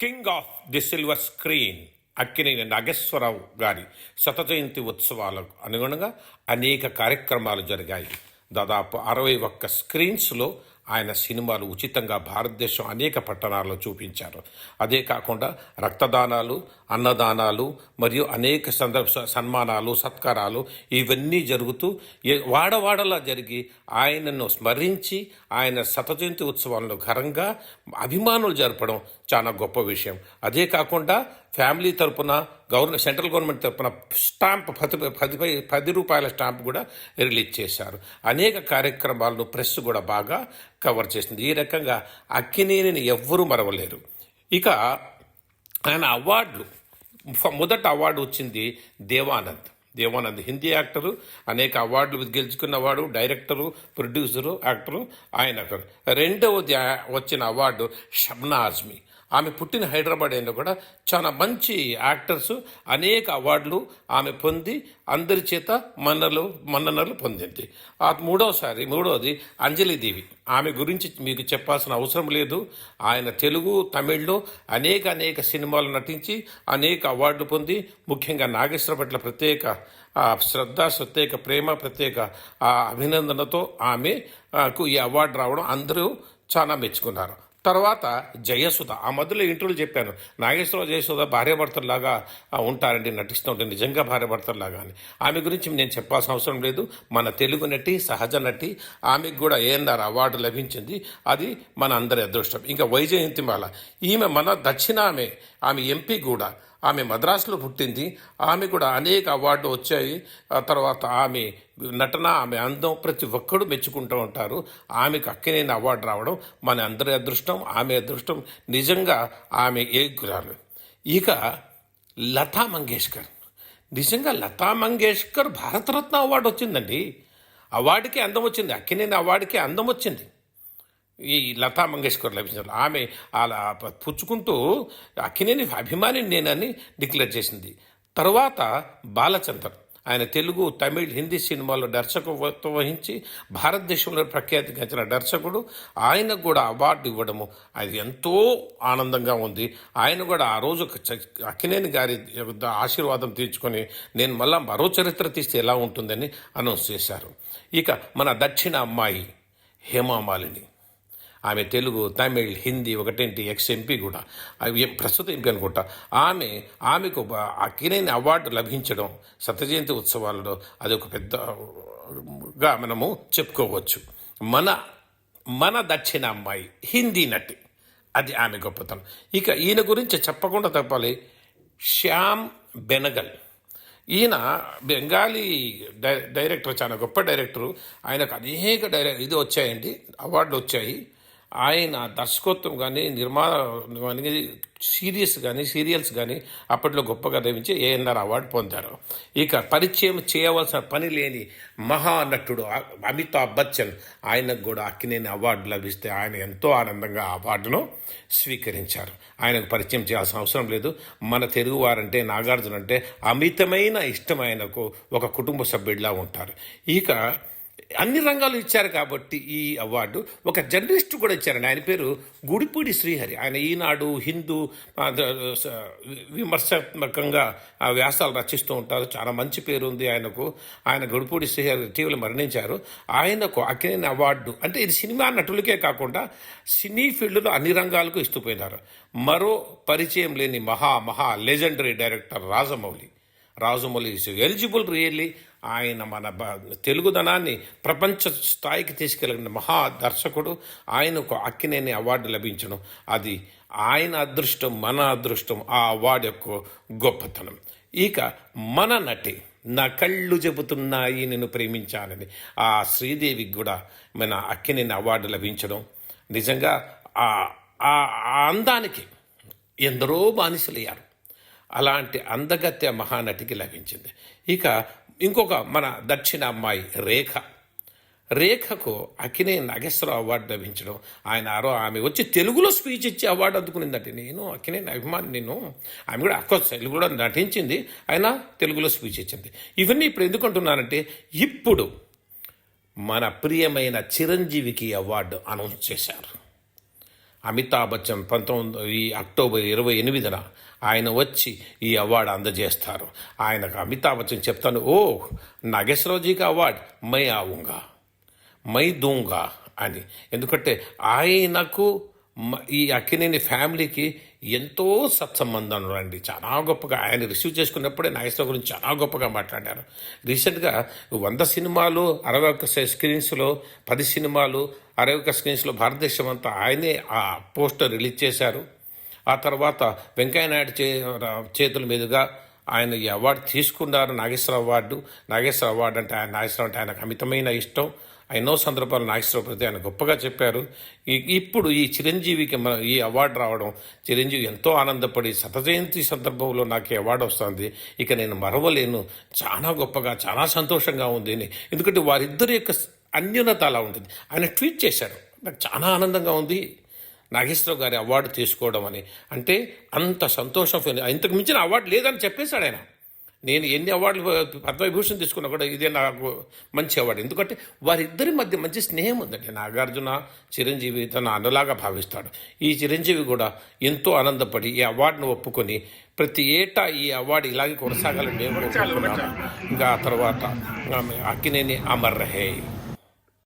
King of the silver screen Akkineni Nageswara Rao గారి శత జయంతి ఉత్సవాలకు అనుగుణంగా అనేక కార్యక్రమాలు జరిగాయి. దాదాపు అరవై ఒక్క స్క్రీన్స్లో ఆయన సినిమాలు ఉచితంగా భారతదేశం అనేక పట్టణాల్లో చూపించారు. అదే కాకుండా రక్తదానాలు అన్నదానాలు మరియు అనేక సందర్భ సన్మానాలు సత్కారాలు ఇవన్నీ జరుగుతూ వాడవాడలా జరిగి ఆయనను స్మరించి ఆయన శతజయంతి ఉత్సవాలను ఘనంగా అభిమానులు జరపడం చాలా గొప్ప విషయం. అదే కాకుండా ఫ్యామిలీ తరపున గవర్నమెంట్ సెంట్రల్ గవర్నమెంట్ తరపున స్టాంప్ పది పది పది రూపాయల స్టాంప్ కూడా రిలీజ్ చేశారు. అనేక కార్యక్రమాలను ప్రెస్ కూడా బాగా కవర్ చేసింది. ఈ రకంగా అక్కినేనిని ఎవ్వరూ మరవలేరు. ఇక ఆయన అవార్డులు మొదట అవార్డు వచ్చింది దేవానంద్. దేవానంద్ హిందీ యాక్టరు అనేక అవార్డులు గెలుచుకున్నవాడు డైరెక్టరు ప్రొడ్యూసరు యాక్టరు ఆయన రెండవది వచ్చిన అవార్డు షబ్నా ఆజ్మీ ఆమె పుట్టిన హైదరాబాద్ అయినా కూడా చాలా మంచి యాక్టర్స్ అనేక అవార్డులు ఆమె పొంది అందరి చేత మన్నలు మన్ననలు పొందింది. ఆ మూడవసారి మూడవది అంజలిదేవి ఆమె గురించి మీకు చెప్పాల్సిన అవసరం లేదు. ఆయన తెలుగు తమిళ్ళో అనేక అనేక సినిమాలు నటించి అనేక అవార్డులు పొంది ముఖ్యంగా నాగేశ్వర పట్ల ప్రత్యేక శ్రద్ధ ప్రత్యేక ప్రేమ ప్రత్యేక అభినందనతో ఆమెకు ఈ అవార్డు రావడం అందరూ చాలా మెచ్చుకున్నారు. తర్వాత జయసుధ ఆ మధ్యలో ఇంటర్వ్యూలు చెప్పాను నాగేశ్వరరావు జయసుధ భార్యాభర్తల్లాగా ఉంటారండి నటిస్తూ ఉంటే నిజంగా భార్యాభర్తల్లాగా అని. ఆమె గురించి నేను చెప్పాల్సిన అవసరం లేదు. మన తెలుగు నటి సహజ నటి ఆమెకు కూడా ఏఎన్ఆర్ అవార్డు లభించింది. అది మన అందరి అదృష్టం. ఇంకా వైజయంతిమాల. ఈమె మన దక్షిణ ఆమె ఆమె ఎంపీ కూడా. ఆమె మద్రాసులో పుట్టింది. ఆమె కూడా అనేక అవార్డులు వచ్చాయి. ఆ తర్వాత ఆమె నటన ఆమె అందం ప్రతి ఒక్కరూ మెచ్చుకుంటూ ఉంటారు. ఆమెకు అక్కినేని అవార్డు రావడం మన అందరి అదృష్టం ఆమె అదృష్టం. నిజంగా ఆమె ఏ గురాలు. ఇక లతా మంగేష్కర్. నిజంగా లతా మంగేష్కర్ భారతరత్న అవార్డు వచ్చిందండి. అవార్డుకి అందం వచ్చింది. అక్కినేని అవార్డుకి అందం వచ్చింది. ఈ లతా మంగేష్కర్ లభించారు. ఆమె అలా పుచ్చుకుంటూ అక్కినేని అభిమాని నేనని డిక్లేర్ చేసింది. తర్వాత బాలచందర్ ఆయన తెలుగు తమిళ్ హిందీ సినిమాల్లో దర్శకత్వం వహించి భారతదేశంలో ప్రఖ్యాతిగాంచిన దర్శకుడు. ఆయనకు కూడా అవార్డు ఇవ్వడము అది ఎంతో ఆనందంగా ఉంది. ఆయన కూడా ఆ రోజు అక్కినేని గారి ఆశీర్వాదం తీర్చుకొని నేను మళ్ళా మరో చరిత్ర తీస్తే ఎలా ఉంటుందని అనౌన్స్ చేశారు. ఇక మన దక్షిణ అమ్మాయి హేమామాలిని ఆమె తెలుగు తమిళ్ హిందీ ఒకటేంటి ఎక్స్ ఎంపీ కూడా. అవి ప్రస్తుత ఎంపీ అనుకుంటా. ఆమె ఆమెకు అక్కినేని అవార్డు లభించడం సత్యజయంతి ఉత్సవాలలో అది ఒక పెద్దగా మనము చెప్పుకోవచ్చు. మన మన దక్షిణ అమ్మాయి హిందీ నటి. అది ఆమె గొప్పతనం. ఇక ఈయన గురించి చెప్పకుండా తప్పాలి శ్యామ్ బెనగల్. ఈయన బెంగాలీ డై డైరెక్టర్ చాలా గొప్ప డైరెక్టరు. ఆయనకు అనేక డైరెక్ట్ ఇది వచ్చాయండి అవార్డులు వచ్చాయి. ఆయన దర్శకత్వం కానీ నిర్మాణ కానీ సీరియస్ కానీ సీరియల్స్ కానీ అప్పట్లో గొప్పగా నిర్మించి ఏఎన్ఆర్ అవార్డు పొందారు. ఇక పరిచయం చేయవలసిన పని లేని మహానటుడు అమితాబ్ బచ్చన్ ఆయనకు కూడా అక్కినేని అవార్డు లభిస్తే ఆయన ఎంతో ఆనందంగా అవార్డును స్వీకరించారు. ఆయనకు పరిచయం చేయాల్సిన అవసరం లేదు. మన తెలుగు వారంటే నాగార్జున అంటే అమితమైన ఇష్టం ఆయనకు ఒక కుటుంబ సభ్యుడిలా ఉంటారు. ఇక అన్ని రంగాలు ఇచ్చారు కాబట్టి ఈ అవార్డు. ఒక జర్నలిస్ట్ కూడా ఇచ్చారండి. ఆయన పేరు గుడిపూడి శ్రీహరి. ఆయన ఈనాడు హిందూ విమర్శాత్మకంగా ఆ వ్యాసాలు రచిస్తూ ఉంటారు. చాలా మంచి పేరు ఉంది ఆయనకు. ఆయన గుడిపూడి శ్రీహరి ఇటీవల మరణించారు. ఆయనకు అక్కినేని అవార్డు అంటే ఇది సినిమా నటులకే కాకుండా సినీ ఫీల్డ్లో అన్ని రంగాలకు ఇస్తూ పోయినారు మరో పరిచయం లేని మహా మహా legendary director Rajamouli. Rajamouli is eligible really ఆయన మన బ- తెలుగుదనాన్ని ప్రపంచ స్థాయికి తీసుకెళ్ళిన మహా దర్శకుడు. ఆయనకు అక్కినేని అవార్డు లభించడం. అది ఆయన అదృష్టం మన అదృష్టం ఆ అవార్డు యొక్క గొప్పతనం. ఇక మన నటి నా కళ్ళు చెబుతున్నాయి నేను ప్రేమించానని ఆ శ్రీదేవికి కూడా మన అక్కినేని అవార్డు లభించడం. నిజంగా ఆ ఆ ఆ అందానికి ఎందరో బానిసలయ్యారు. అలాంటి అందగత్య మహానటికి లభించింది. ఇక ఇంకొక మన దక్షిణ అమ్మాయి రేఖ. రేఖకు అకినే నాగేశ్వరరావు అవార్డు లభించడం. ఆయన ఆరో ఆమె వచ్చి తెలుగులో స్పీచ్ ఇచ్చి అవార్డు అందుకునిందంటే నేను అకినే అభిమాని నేను. ఆమె కూడా అక్క తెలుగులో కూడా నటించింది. ఆయన తెలుగులో స్పీచ్ ఇచ్చింది. ఇవన్నీ ఇప్పుడు ఎందుకంటున్నానంటే ఇప్పుడు మన ప్రియమైన చిరంజీవికి అవార్డు అనౌన్స్ చేశారు. అమితాబ్ బచ్చన్ పంతొమ్మిది ఈ అక్టోబర్ ఇరవై ఎనిమిదిన ఆయన వచ్చి ఈ అవార్డు అందజేస్తారు. ఆయనకు అమితాబ్ బచ్చన్ చెప్తాను ఓ నాగేశ్వరరావుజీకి అవార్డు మై ఆవుంగా మై దూంగా అని. ఎందుకంటే ఆయనకు ఈ అక్కినేని ఫ్యామిలీకి ఎంతో సత్సంబంధం అండి. చాలా గొప్పగా ఆయన రిసీవ్ చేసుకున్నప్పుడే నాగేశ్వర గురించి చాలా గొప్పగా మాట్లాడారు. రీసెంట్గా వంద సినిమాలు అరవై ఒక్క స్క్రీన్స్లో పది సినిమాలు అరవై ఒక్క స్క్రీన్స్లో భారతదేశం అంతా ఆయనే ఆ పోస్టర్ రిలీజ్ చేశారు. ఆ తర్వాత వెంకయ్యనాయుడు చే చేతుల మీదుగా ఆయన ఈ అవార్డు తీసుకున్నారు. నాగేశ్వర అవార్డు. నాగేశ్వర అవార్డు అంటే ఆయన నాగేశ్వరం అంటే ఆయనకు అమితమైన ఇష్టం. ఎన్నో సందర్భాలు నాగేశ్వర ప్రతి ఆయన గొప్పగా చెప్పారు. ఇప్పుడు ఈ చిరంజీవికి మన ఈ అవార్డు రావడం చిరంజీవి ఎంతో ఆనందపడి శత జయంతి సందర్భంలో నాకు ఈ అవార్డు వస్తుంది. ఇక నేను మరవలేను. చాలా గొప్పగా చాలా సంతోషంగా ఉంది అని. ఎందుకంటే వారిద్దరి యొక్క అన్యూనత అలా ఉంటుంది. ఆయన ట్వీట్ చేశారు. నాకు చాలా ఆనందంగా ఉంది. నాగేశ్వరరావు గారి అవార్డు తీసుకోవడం అని. అంటే అంత సంతోషం ఇంతకు మించిన అవార్డు లేదని చెప్పేశాడు ఆయన. నేను ఎన్ని అవార్డులు పద్మవిభూషణ్ తీసుకున్నా కూడా ఇదే నాకు మంచి అవార్డు. ఎందుకంటే వారిద్దరి మధ్య మంచి స్నేహం ఉందండి. నాగార్జున చిరంజీవి తన అన్నలాగా భావిస్తాడు. ఈ చిరంజీవి కూడా ఎంతో ఆనందపడి ఈ అవార్డును ఒప్పుకొని ప్రతి ఏటా ఈ అవార్డు ఇలాగే కొనసాగాలని మేము ఇంకా ఆ తర్వాత ఆమె అక్కినేని అమర్ రహే.